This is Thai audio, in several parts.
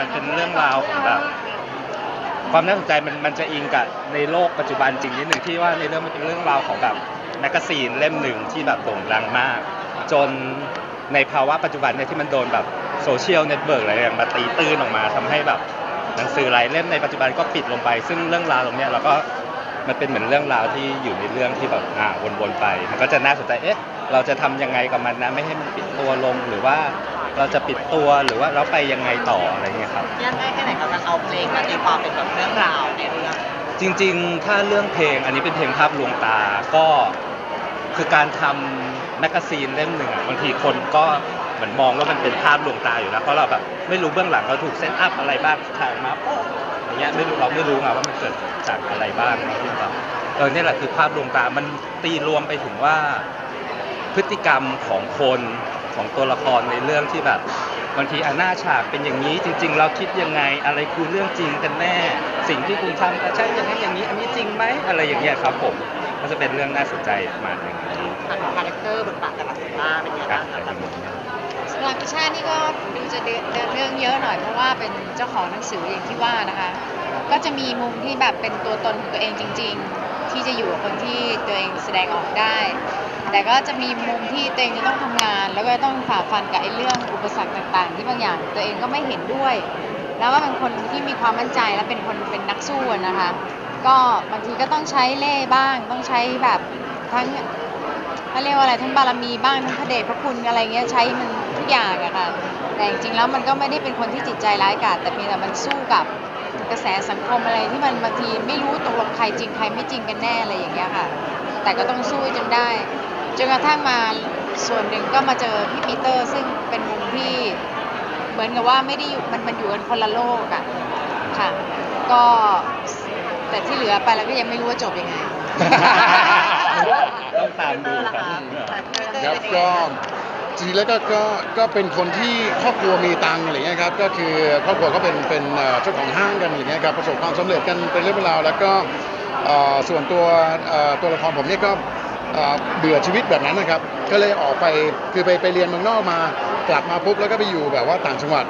มันเป็นเรื่องราวของแบบความน่าสนใจมันมันจะอิงกับในโลกปัจจุบันจริงนิดหนึ่งที่ว่าในเรื่องมันเป็นเรื่องราวของแบบแมกกาซีนเล่มหนึ่งที่แบบโด่งดังมาก จนในภาวะปัจจุบันเนี่ยที่มันโดนแบบโซเชียลเน็ตเวิร์กอะไรอย่างมาตีตื้นออกมาทำให้แบบหนังสือหลายเล่มในปัจจุบันก็ปิดลงไป ซึ่งเรื่องราวตรงเนี้ยเราก็มันเป็นเหมือนเรื่องราวที่อยู่ในเรื่องที่แบบอ่าวนๆไป มันก็จะน่าสนใจเอ๊ะเราจะทำยังไงกับมันนะไม่ให้มันปิดตัวลงหรือว่า เราจะปิดตัวหรือว่าเราไปยังไงต่ออะไรเงี้ยครับ ยากง่ายแค่ไหนครับการเอาเพลงมาตีความเป็นแบบเรื่องราวในเรื่องจริงๆ ถ้าเรื่องเพลงอันนี้เป็นเพลงภาพลวงตา ก็คือการทำแมกกาซีนเล่มหนึ่งอะบางทีคนก็เหมือนมองว่ามันเป็นภาพลวงตาอยู่แล้ว เพราะเราแบบไม่รู้เบื้องหลังเราถูกเซตอัพอะไรบ้างถ่ายมาโป๊ะอย่างเงี้ยไม่รู้เราไม่รู้ไงว่ามันเกิดจากอะไรบ้างนาะที่แบบเออเนี่ยแหละคือภาพลวงตา มันตีรวมไปถึงว่าพฤติกรรมของคน ของตัวละครในเรื่องที่แบบบางทีอะหน้าฉากเป็นอย่างนี้จริง ๆ เราคิดยังไงอะไรคือเรื่องจริงกันแน่ สิ่งที่คุณทำอะใช่อย่างนั้นอย่างนี้ อันนี้จริงไหมอะไรอย่างเงี้ยครับผมก็จะเป็นเรื่องน่าสนใจประมาณหนึ่งอันนี้ทางคาแรคเตอร์บทบาทแต่ละคนบ้างเป็นยังไงครับ้าบงครับสำหรับพิชานี่ก็ดูจะเดินเดินเรื่องเยอะหน่อยเพราะว่าเป็นเจ้าของหนังสืออย่างที่ว่านะคะ ก็จะมีมุมที่แบบเป็นตัวตนของตัวเองจริง ๆ ที่จะอยู่กับคนที่ตัวเองแสดงออกได้ แต่ก็จะมีมุมที่ตัวเองจะต้องทำงาน แล้วก็ต้องฝ่าฟันกับไอ้เรื่องอุปสรรคต่างๆ ที่บางอย่างตัวเองก็ไม่เห็นด้วย แล้วก็เป็นคนที่มีความมั่นใจและเป็นคนเป็นนักสู้อะนะคะ ก็บางทีก็ต้องใช้เล่ห์บ้าง ต้องใช้แบบทั้งเขาเรียกว่าอะไรทั้งบารมีบ้างทั้งพระเดชพระคุณอะไรเงี้ยใช้มันทุกอย่างอะค่ะแต่จริงๆแล้วมันก็ไม่ได้เป็นคนที่จิตใจร้ายกาจแต่เพียงแต่มันสู้กับกระแสสังคมอะไรที่มันบางทีไม่รู้ตกลงใครจริงใครไม่จริงกันแน่อะไรอย่างเงี้ยค่ะ แต่ก็ต้องสู้จนได้ จนกระทั่งมาส่วนหนึ่งก็มาเจอพี่ปีเตอร์ ซึ่งเป็นมุมที่เหมือนกับว่าไม่ได้อยู่มันมันอยู่กันคนละโลกอะค่ะ ก็แต่ที่เหลือไปแล้วก็ยังไม่รู้ว่าจบยังไง ต้องตามดูครับครับก็จริงๆแล้วก็ก็ก็เป็นคนที่ครอบครัวมีตังค์อะไรเงี้ยครับก็คือครอบครัวก็เป็นเป็นเอ่อเจ้าของห้างกันอะไรเงี้ยครับประสบความสำเร็จกันเป็นเรื่องเป็นราวแล้วก็เอ่อส่วนตัวเอ่อตัวละครผมเนี่ยก็ เอ่อเบื่อชีวิตแบบนั้นนะครับ ก็เลยออกไปคือไปไปเรียนเมืองนอกมากลับมาปุ๊บแล้วก็ไปอยู่แบบว่าต่างจังหวัด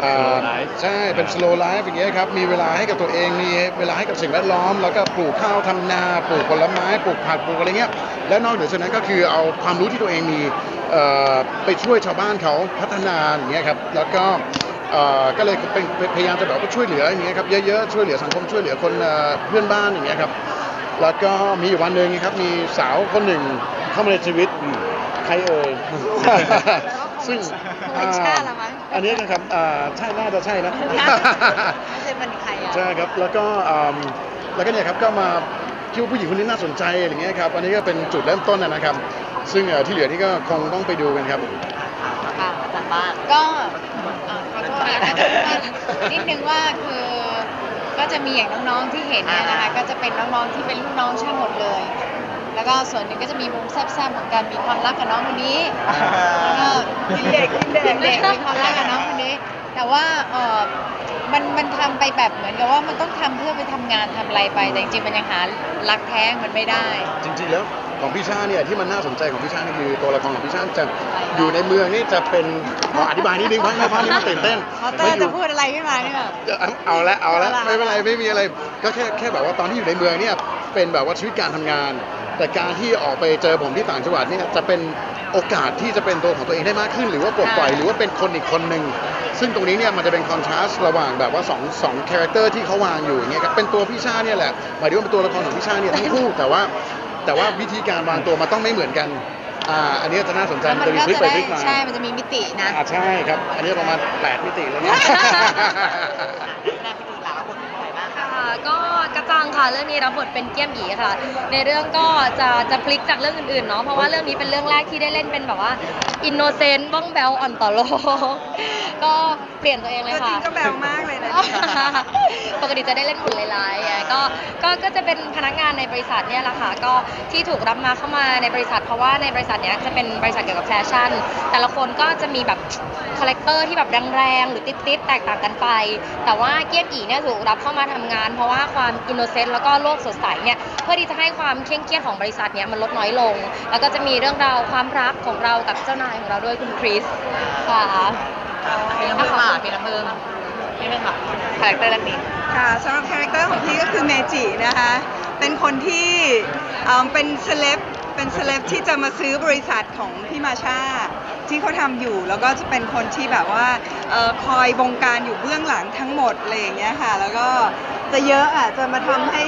เอ่อ Slow life ใช่เป็น slow life อย่างเงี้ยครับมีเวลาให้กับตัวเองมีเวลาให้กับสิ่งแวดล้อม แล้วก็ปลูกข้าวทำนาปลูกผลไม้ปลูกผักปลูกอะไรเงี้ยและนอกเหนือจากนั้นก็คือเอาความรู้ที่ตัวเองมีเอ่อไปช่วยชาวบ้านเขาพัฒนาอย่างเงี้ยครับแล้วก็เอ่อก็เลยเป็นพยายามจะแบบว่าช่วยเหลืออย่างเงี้ยครับเยอะๆช่วยเหลือสังคมช่วยเหลือคนเอ่อเพื่อนบ้านอย่างเงี้ยครับ แล้วก็มีอยู่วันหนึ่งครับมีสาวคนหนึ่งเข้ามาในชีวิตใครเอ่ย ซึ่งคงเป็นชาติละมั้งอันนี้นะครับอ่าใช่น่าจะใช่นะ ไม่ใช่เป็นใครอะใช่ครับ แล้วก็อืมแล้วก็เนี่ยครับ ก็มาคิดว่าผู้หญิงคนนี้น่าสนใจอะไรเงี้ยครับ อันนี้ก็เป็นจุดเริ่มต้นนะนะครับ ซึ่งเอ่อที่เหลือนี่ก็คงต้องไปดูกันครับ ค่ะจากบ้านก็เอ่อขอโทษนะคะนิดนึงว่าคือ ก็จะมีอย่างน้องๆที่เห็นเนี่ยนะคะก็จะเป็นน้องๆที่เป็นลูกน้องช่างหมดเลย แล้วก็ส่วนหนึ่งก็จะมีมุมแซ่บๆของการมีความรักกับน้องคนนี้แล้วก็เด็กเด็กเด็กมีความรักกับน้องคนนี้ แต่ว่าเออมันมันทำไปแบบเหมือนกับว่ามันต้องทำเพื่อไปทำงานทำอะไรไปแต่จริงๆมันยังหารักแท้มันไม่ได้ จริงๆแล้ว ของพี่ชาเนี่ยที่มันน่าสนใจของพี่ชานี่คือตัวละครของพี่ชาจะอยู่ในเมืองนี่จะเป็นขออธิบายนิดนึงเพราะไม่พราะนี่มันตื่นเต้นพอเตอไม่ร์จะพูดอะไรขึ้นมาเนี่ยแบบเอาละเอาละไม่เป็นไรไม่มีอะไรก็แค่แค่แบบว่าตอนที่อยู่ในเมืองเนี่ยเป็นแบบว่าชีวิตการทำงาน แต่การที่ออกไปเจอผมที่ต่างจังหวัดเนี่ยจะเป็นโอกาสที่จะเป็นตัวของตัวเองได้มากขึ้น หรือว่าปลดปล่อยหรือว่าเป็นคนอีกคนหนึ่งซึ่งตรงนี้เนี่ยมันจะเป็นคอนทราสต์ระหว่างแบบว่าสองสองคาแรคเตอร์ที่เขาวางอยู่อย่างเงี้ยครับเป็นตัวพี่ชาเนี่ยแหละหมายถึงว่าเป็นตัวละครของพี่ชาเนี่ยทั้งคู่แต่ว่า แต่ว่าวิธีการวางตัวมันต้องไม่เหมือนกันอ่าอันนี้จะน่าสนใจแล้วมันมันจะมีก็พลิกจะไปได้พลิกมาใช่มันจะมีมิตินะอ่าใช่ครับ อันนี้ประมาณ 8 มิติเลยเนี่ย แม่พี่ดูหลาคนเป็นใครบ้างคะ ค่ะก็ กระจังค่ะเรื่องนี้รับบทเป็นเกี้ยมหยีค่ะ ในเรื่องก็จะจะพลิกจากเรื่องอื่นๆเนาะเพราะว่าเรื่องนี้เป็นเรื่องแรกที่ได้เล่นเป็นแบบว่าอินโนเซนต์บ้องแบลอ่อนต่อโลกก็เปลี่ยนตัวเองเลยค่ะ ตัวจริงก็แบวมากเลยนะ ปกติจะได้เล่นหุ่นลายๆอะก็ก็ก็จะเป็นพนักงานในบริษัทเนี่ยแหละค่ะก็ที่ถูกรับมาเข้ามาในบริษัท เพราะว่าในบริษัทเนี้ยจะเป็นบริษัทเกี่ยวกับแฟชั่น แต่ละคนก็จะมีแบบคาแรคเตอร์ที่แบบแรงๆหรือติดๆแตกต่างกันไป แต่ว่าเกียรติอีเนี่ยถูกรับเข้ามาทำงาน เพราะว่าความอินโนเซนต์แล้วก็โลกสดใสเนี่ยเพื่อที่จะให้ความเคร่งเครียดของบริษัทเนี่ยมันลดน้อยลง แล้วก็จะมีเรื่องราวความรักของเรากับเจ้านายของเราด้วยคุณคริสค่ะพี่น้ำพึ่งล่ะพี่น้ำพึ่งนึงค่ะคาแรคเตอร์เรื่องนี้ค่ะสำหรับคาแรคเตอร์ของพี่ก็คือเมจินะคะ เป็นคนที่เอิ่มเป็นเซเลบเป็นเซเลบที่จะมาซื้อบริษัทของพี่มาชา ที่เขาทำอยู่ แล้วก็จะเป็นคนที่แบบว่าเออคอยบงการอยู่เบื้องหลังทั้งหมดอะไรอย่างเงี้ยค่ะ แล้วก็จะเยอะอะจะมาทำให้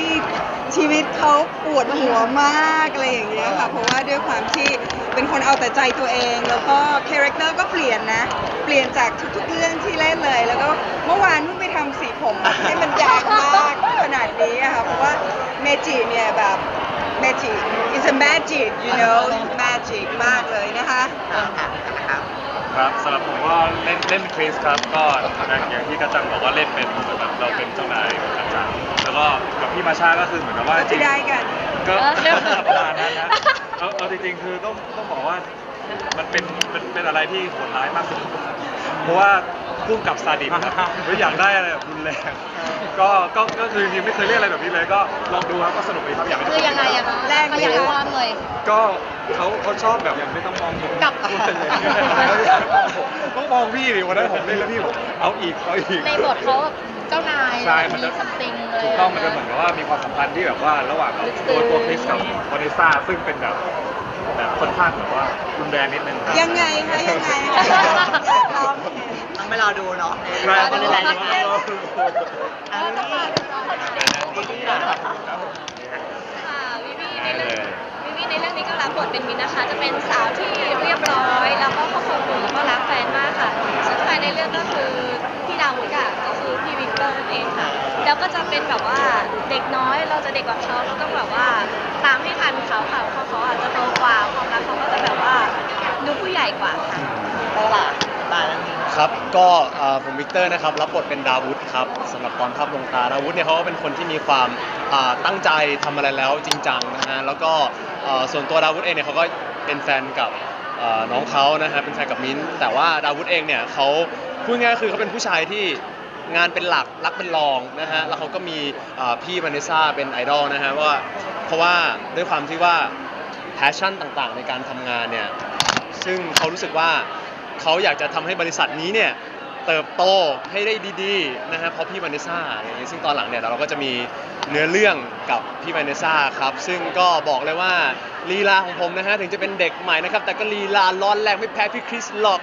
ชีวิตเขาปวดหัวมากอะไรอย่างเงี้ยค่ะ เพราะว่าด้วยความที่เป็นคนเอาแต่ใจตัวเอง แล้วก็คาแรคเตอร์ก็เปลี่ยนนะ เปลี่ยนจากทุกๆเรื่องที่เล่นเลย แล้วก็เมื่อวานเพิ่งไปทำสีผมให้มันยาวมากขนาดนี้อะค่ะ เพราะว่าเมจิเนี่ยแบบ magic is a magic you know magic มากเลยนะคะอ่าค่ะนะครับครับสำหรับผมก็เล่นเล่นเป็นคริสครับก็อย่างที่กระจังบอกว่าเล่นเป็นเหมือนแบบเราเป็นเจ้านายของกระจังแล้วก็กับพี่มาชาก็คือเหมือนกับว่าจก็ริจะงได้กันก็เออเดี๋ยวประมาณนั้นนะเอาเอาจริงๆคือต้องต้องบอกว่ามันเป็นเป็นเป็นอะไรที่โหดร้ายมากสุดเพราะว่า พุ่งกับซาดิสครับหรืออยากได้อะไรแบบรุนแรงก็ก็ก็คือจริงๆไม่เคยเล่นอะไรแบบนี้เลยก็ลองดูครับก็สนุกดีครับอยากให้ทุกคือคนยังไงอะคะแรงเขาอยากให้ความเลย ก็เขาเขาชอบแบบยังไม่ต้องมองผมกลับ ต้องมองพี่ดิวันนั้นผมเล่นแล้วพี่บอกเอาอีกเอาอีก ในบทเขาแบบเจ้านายใช่ มันมีจะซัมติงเลย ถูกต้องมันจะเหมือนกับว่ามีความสัมพันธ์ที่แบบว่าระหว่างลึกซึ้ตัวงตัวคริสกับวานิซ่าซึ่งเป็นแบบ แบบค่อนข้างแบบว่ารุนแรงนิดนึงครับยังไงคะยังไงคะลองเห็นต้องไปรอดูเนาะใช่รอดูรายละเอียดเออต้องมาดูต้องมาดูดีดีๆนะครับค่ะวิวีในเรื่องวิวีในเรื่องนี้ก็รับบทเป็นมินนะคะ จะเป็นสาวที่เรียบร้อย แล้วก็เข้าครอบครัวแล้วก็รักแฟนมากค่ะซึ่งแฟนในเรื่องก็คือพี่ดาวุฒิอะก็คือพี่วิกเตอร์นั่นเองค่ะ แล้วก็จะเป็นแบบว่าเด็กน้อยเราจะเด็กกว่าเขาเราต้องแบบว่าตามให้ทันเขาค่ะเพราะเขาอาจจะโตกว่าความรักเขาก็จะแบบว่าดูผู้ใหญ่กว่าค่ะเท่าตายแล้วนี้ครับ ก็เอ่อผมวิกเตอร์นะครับ รับบทเป็นดาวุธครับสำหรับตอนภาพลวงตาดาวุธเนี่ยเขาก็เป็นคนที่มีความอ่าตั้งใจทำอะไรแล้วจริงจังนะฮะ แล้วก็เอ่อส่วนตัวดาวุธเองเนี่ยเขาก็เป็นแฟนกับเอ่อน้องเขานะฮะ เป็นแฟนกับมิ้นท์แต่ว่าดาวุธเองเนี่ยเขาพูดง่ายๆคือเขาเป็นผู้ชายที่ งานเป็นหลักรักเป็นรองนะฮะแล้วเขาก็มีเอ่อพี่มานิซ่าเป็นไอดอลนะฮะว่าเพราะว่าด้วยความที่ว่าแพชชั่นต่างๆ ในการทำงานเนี่ยซึ่งเขารู้สึกว่าเขาอยากจะทำให้บริษัทนี้เนี่ยเติบโตให้ได้ดีๆนะฮะเพราะพี่วานิซ่าอะไรอย่างเงี้ยซึ่งตอนหลังเนี่ยเราก็จะมีเนื้อเรื่องกับพี่วานิซ่าครับซึ่งก็บอกเลยว่าลีลาของผมนะฮะถึงจะเป็นเด็กใหม่นะครับแต่ก็ลีลาร้อนแรงไม่แพ้พี่คริสหรอก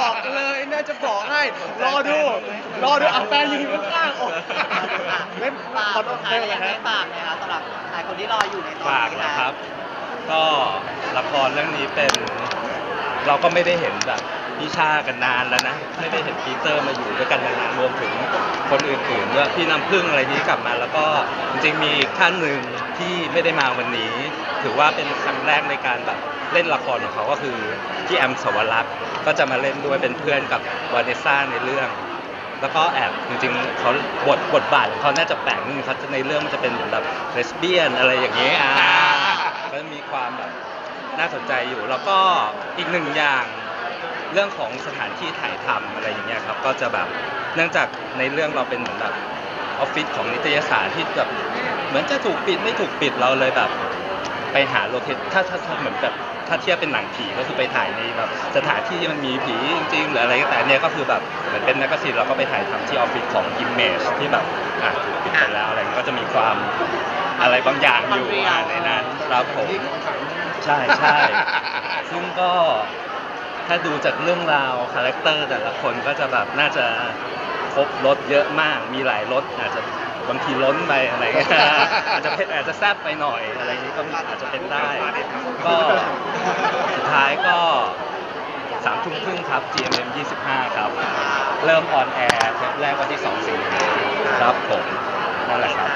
บอกเลยน่าจะบอกให้ รอดู รอดูอะแฟนยืนอยู่ข้างๆโอ้ไม่ฝากขอโทษค่ะไม่อเป็นยากไรให้ฮะฝากนะคะสำหรับหลายคนที่รออยู่ในตอนฝากนี้นะนะครับก็ละครเรื่องนี้เป็น เราก็ไม่ได้เห็นแบบพิชากันนานแล้วนะ ไม่ได้เห็นปีเตอร์มาอยู่ด้วยกันนานๆรวมถึงคนอื่นๆด้วยพี่น้ำพึ่งอะไรนี้กลับมา แล้วก็จริงๆมีอีกท่านหนึ่งที่ไม่ได้มาวันนี้ ถือว่าเป็นครั้งแรกในการแบบ เล่นละครของเขาก็คือพี่แอมสวรักษ์ก็จะมาเล่นด้วยเป็นเพื่อนกับวาเนซ่าในเรื่อง แล้วก็แอบจริงๆเขาบทบทบาทของเขาน่าจะแปลกนึงเขาจะในเรื่องมันจะเป็นเหมือนแบบเลสเบี้ยนอะไรอย่างเงี้ยอ่าก็มีความแบบน่าสนใจอยู่ แล้วก็อีกหนึ่งอย่างเรื่องของสถานที่ถ่ายทำอะไรอย่างเงี้ยครับก็จะแบบเนื่องจากในเรื่องเราเป็นเหมือนแบบออฟฟิศของนิตยสารที่แบบเหมือนจะถูกปิดไม่ถูกปิดเราเลยแบบ ไปหาโลเคชั่นถ้าถ้าถ้าเหมือนแบบถ้าเทียบเป็นหนังผีก็คือไปถ่ายในแบบสถานที่ที่มันมีผีจริงๆหรืออะไรก็แต่อันเนี้ยก็คือแบบเหมือนเป็นแมกกาซีนเราก็ไปถ่ายทำที่ออฟฟิศของ Image ที่แบบอะถูกปิดไปแล้วอะไรนี้ก็จะมีความอะไรบางอย่างอยู่อะในนั้นครับผม ใช่ใช่ ซึ่งก็ถ้าดูจากเรื่องราวคาแรคเตอร์แต่ละคนก็จะแบบน่าจะครบรถเยอะมาก มีหลายรถอาจจะ บางทีล้นไปอะไรเงี้ยอาจจะเผ็ดอาจจะแซ่บไปหน่อยอะไรอย่างนี้ก็อาจจะเป็นได้ ก็สุดท้ายก็สามทุ่มครึ่งครับ GMM 25 ครับ เริ่มออนแอร์เทปแรกวันที่ 2 สิงหาครับผมนั่นแหละครับ